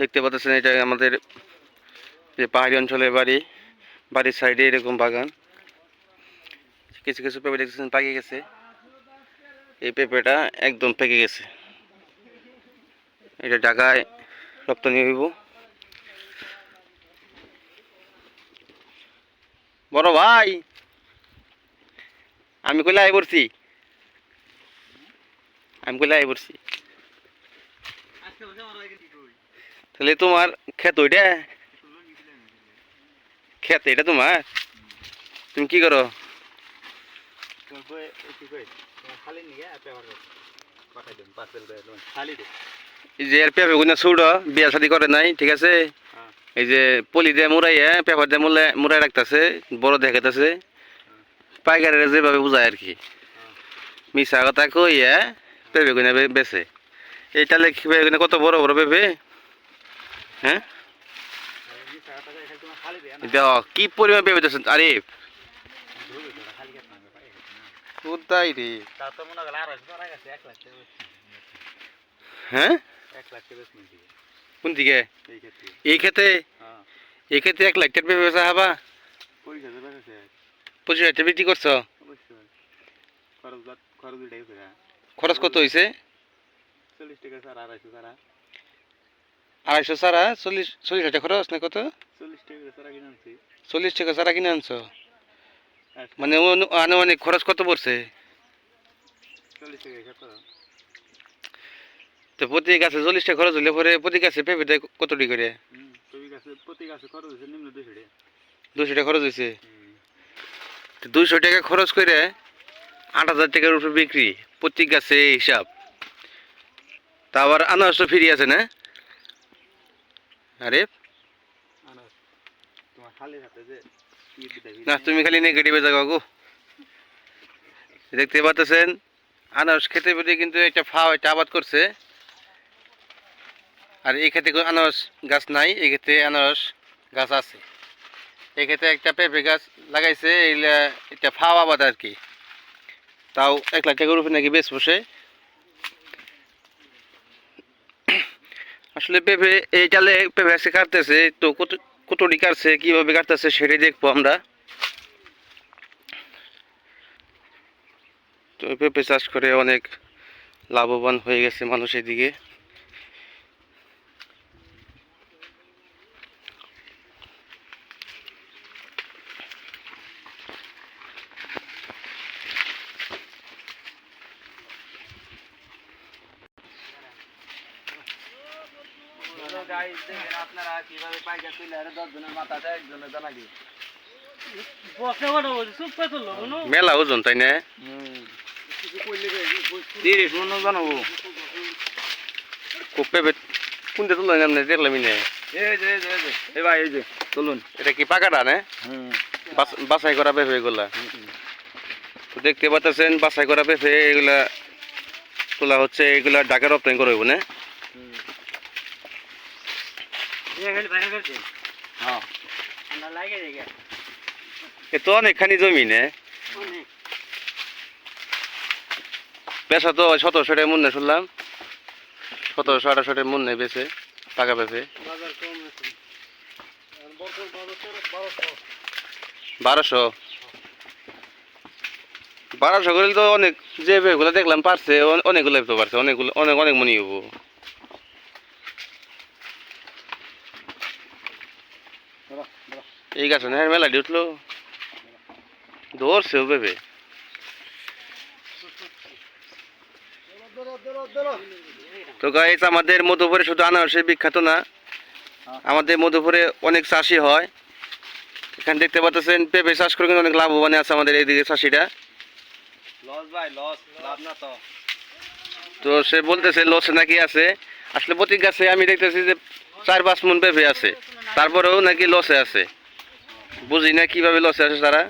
দেখতে পাচ্ছেন, এটা আমাদের যে পাহাড়ি অঞ্চলের বাড়ি, বাড়ির সাইডে এরকম বাগান। কিছু কিছু পেঁপে দেখতেছেন পাকে গেছে। এই পেঁপেটা একদম পেকে গেছে। এটা ঢাকায় রপ্তানি হইব। বড় ভাই, আমি কইলে আই পড়ছি। আমি কইলে আই পড়ছি। তাহলে তোমার ক্ষেত ওইটা? ক্ষেত এটা তোমার? তুমি কি করো? যে পেঁপে গুনা ছুড় বিয়া শাদি করে নাই, ঠিক আছে? এই পলি দিয়ে মুড়াইয়া পেপার দিয়ে মুড়ে মুড়াই রাখতেছে, বড় দেখাইতেছে পাইকারের যেভাবে বুঝায় আর কি। মিশা কথা কইয়া পেঁপে গুনা বেছে। এইটা লেখি পেঁপে গুনা কত বড় বড় পেঁপে হ্যাঁ? দেখ কি পরিমাণ পেঁপে দিচ্ছেন আরে কোথায় রে? হ্যাঁ? কোন দিকে? এই খেতে এই খেতে এক লাখ বেচা হবা? পঁচিশ হাজার টাকা বিক্রি করছ? খরচ কত হয়েছে চল্লিশ টাকা স্যার আড়াইশো সারা আড়াইশো সারা চল্লিশ চল্লিশ হাজার খরচ না কত? চল্লিশ টাকা সারা কিনে আনছি। চল্লিশ টাকা সারা কিনে আনছো? মানে আনুমানিক খরচ কত পড়ছে? চল্লিশ টাকা তো প্রতি গাছে চল্লিশ টাকা খরচ হলে পরে প্রতি গাছে পেঁপে দেয় কত করে? দুশো টাকা। খরচ হয়েছে দুশো টাকা খরচ করে আট হাজার টাকার উপরে বিক্রি প্রতি গাছে হিসাব। তা আবার আনারস তো ফ্রি আছে না? আরে। না তুমি খালি নেগেটিভে যাও গো। দেখতে পাচ্ছেন আনারস খেতে পেতে কিন্তু একটা ফাও একটা আবাদ করছে। আর এই ক্ষেত্রে আনারস গাছ নাই এই ক্ষেত্রে আনারস গাছ আছে। এই ক্ষেত্রে একটা পেঁপে গাছ লাগাইছে এইগুলা একটা ফাও আবাদ আর কি। তাও এক লাখ টাকার উপরে নাকি বেশ বসে। আসলে পেঁপে, এই চালে পেঁপে আজকে কাটতেছে, তো কত, কতটি কাটছে, কীভাবে কাটতেছে সেটাই দেখব আমরা। তো পেঁপে চাষ করে অনেক লাভবান হয়ে গেছে মেলা ওজন, তাই না? দেখলাম এটা কি বাছাই করা পেঁপে এগুলা দেখতে পাচ্ছেন বাছাই করা পেঁপে এগুলা তোলা হচ্ছে, এগুলা ঢাকা রপ্তানি করে হইব, না হ্যাঁ এ তো অনেকখানি জমি না। তো সতেরোশো টাকা মনে শুনলাম। সতেরোশো আঠারোশো টাকা মনে বেছে পাকা পেঁপে বারোশো বারোশো। করলে তো অনেক যে পেঁপেগুলো দেখলাম পারছে অনে- অনেকগুলো তো পারছে অনেকগুলো অনেক অনেক মনে হব এই গাছ না মেলা দিয়ে উঠল। ধরছে পেঁপে তো গাইজ আমাদের মধুপুরে শুধু আনারসে বিখ্যাত না আমাদের মধুপুরে অনেক চাষি হয়। এখানে দেখতে পাচ্ছেন পেঁপে চাষ করে কিন্তু অনেক লাভবান আছে আমাদের এইদিকে তো। তো সে বলতেছে লস নাকি আছে? আসলে প্রতি গাছে আমি দেখতেছি যে চার পাঁচ মন পেঁপে আছে। তারপরেও নাকি লসে আছে। বুঝি না কীভাবে লসে আছে তারা?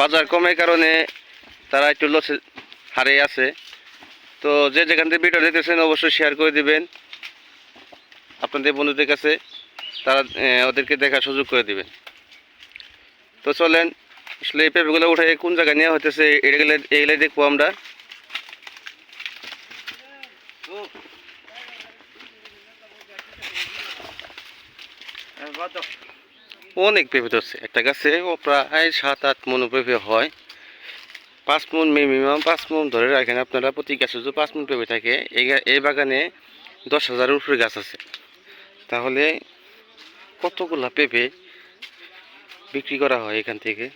বাজার কমের কারণে তারা একটু লসে হারে আছে। তো যে যেখান থেকে ভিডিও দেখতেছেন, অবশ্যই শেয়ার করে দিবেন। আপনাদের বন্ধুদের কাছে তারা ওদেরকে দেখার সুযোগ করে দিবেন। তো চলেন, আসলে এই পেঁপেগুলো উঠে কোন জায়গায় নেওয়া হতেছে এগুলো এগুলো দেখব আমরা। অনেক পেঁপে ধরছে একটা গাছে ও প্রায় সাত, আট মন পেঁপে হয়। পাঁচ মন মিনিমাম পাঁচ মন ধরে রাখেন আপনারা প্রতি গাছে যদি পাঁচ মন পেঁপে থাকে, এই বাগানে দশ হাজারের উপরে গাছ আছে। তাহলে কতগুলা পেঁপে বিক্রি করা হয় এখান থেকে?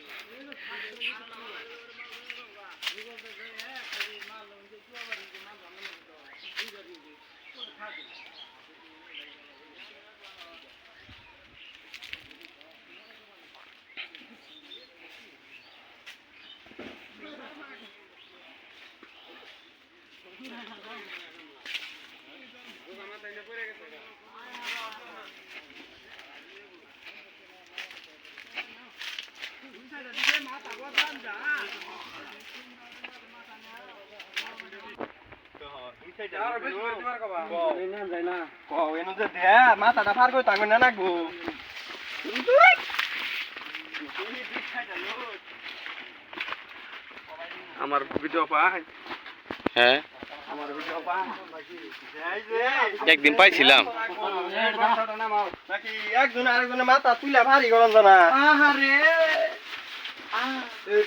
মাথাটা পার করে থাকবে না নাকবো আমার ভিডিও পাই। হ্যাঁ আমার একদিন পাইছিলাম। নাকি একজন আরেকজনের মাথা তুইলা ভারী গরম জানা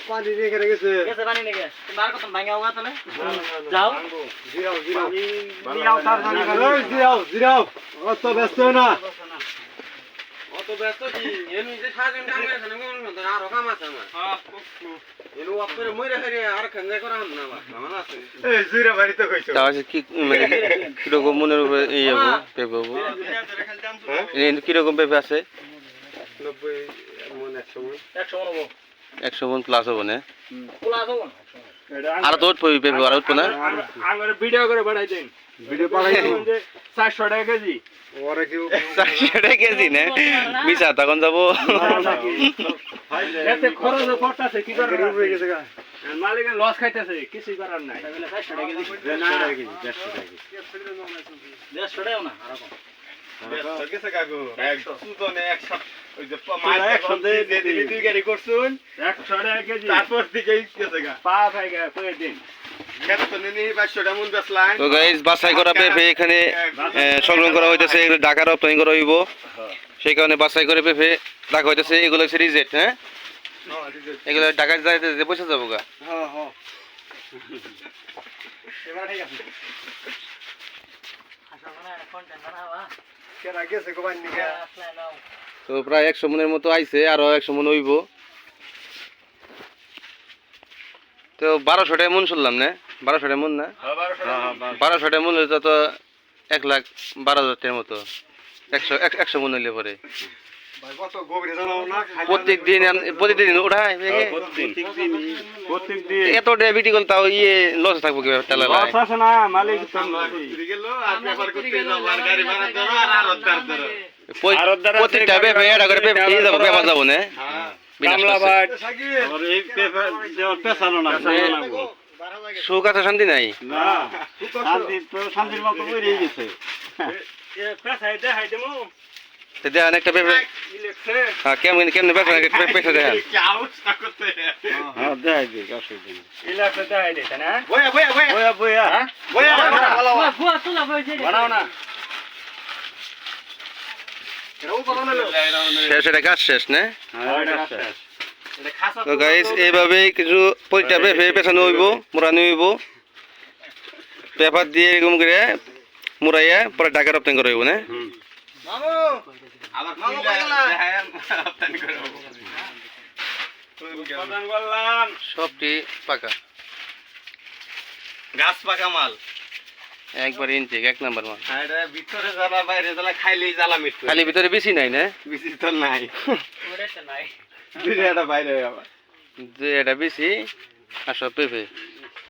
পানি দিয়ে কেটে গেছে। যাও। জিরাও জিরাও। জিরাও তার জানি ওই জিরাও জিরাও। অত ব্যস্ত না। অত ব্যস্ত কি? এনু যে সাজেন কাম আছে না কোন মত আরও কাম আছে আমার। হ্যাঁ এনু আপরে মইরা হারি আর খানজা করা হাম না আমার আমার আছে। এই জিরা বাড়ি তো কইছো তাহলে কি মানে কীরকম মনের উপরে ইয়ে হব হব? হ্যাঁ। এই কীরকম পেঁপে আছে? 90 মন 100 মন। একশো মনে হব। একশো মন প্লাস হব না। আর তো উঠবো পেঁপে আর উঠবো না? ভিডিও করে বাড়াই দেন। ভিডিও পালাই চারশো টাকা কেজি। কেজি না? মিশা তখন যাব। খরচ পড়তেছে কি করে মালিক লস খাইতেছে করার নাই। টাকা টাকা কেজি মন বাছাই করা পেঁপে এখানে সংগ্রহ করা হইতেছে ঢাকা রপ্তানি করা হইব। সেই কারণে বাছাই করে পেঁপে রাখা হইতেছে। এগুলো হচ্ছে রিজেক্ট হ্যাঁ? এগুলো ঢাকায় যাইতে যে পয়সা যাব গা। হ্যাঁ হ্যাঁ। এবার ঠিক আছে। নিকে। তো প্রায় একশো মনের মতো আইসে আরও একশো মন হইব। তো বারোশো টাকা মন শুনলাম না? বারোশো টাকা মন না? বারোশো টাকা মন হইলে তো এক লাখ বারো হাজার টাকার মতো। একশো এক- একশো মন হইলে পরে। ভাই কত গভীরে জানাও না প্রত্যেক দিন আম- প্রতিদিন ওঠায় এত টাকা করলে তাও ইয়ে লস থাকব কি লস আছে না মালিক ব্যাপার এটা করে যাব না। হ্যাঁ। সুখ আছে শান্তি নাই? না শান্তি তো শান্তির মতো বেরিয়ে গেছে। একটা হ্যাঁ কেমন কেমন পেঁপে পেঁপে দেখেন কি অবস্থা করতে? হ্যাঁ এটা কাজ শেষ না? হ্যাঁ তো গাইস এইভাবে কিছু প্রতিটা পেঁপে পেছানো হইব মোড়ানো হইব। পেপার দিয়ে এরকম করে মুড়াইয়া পরে টাকা রপ্তানি করা হইব না? আবার করলাম। সবটি পাকা। গাছ পাকা মাল। একবার ইনটেক এক নাম্বার মাল। এটা ভিতরে জ্বালা বাইরে জ্বালা খাইলেই জ্বালা মিটবে খালি ভিতরে বেশি নাই না? বেশি তো নাই। দুইটা এটা বাইরে আবার। যে এটা বেশি আর সব পেঁপে।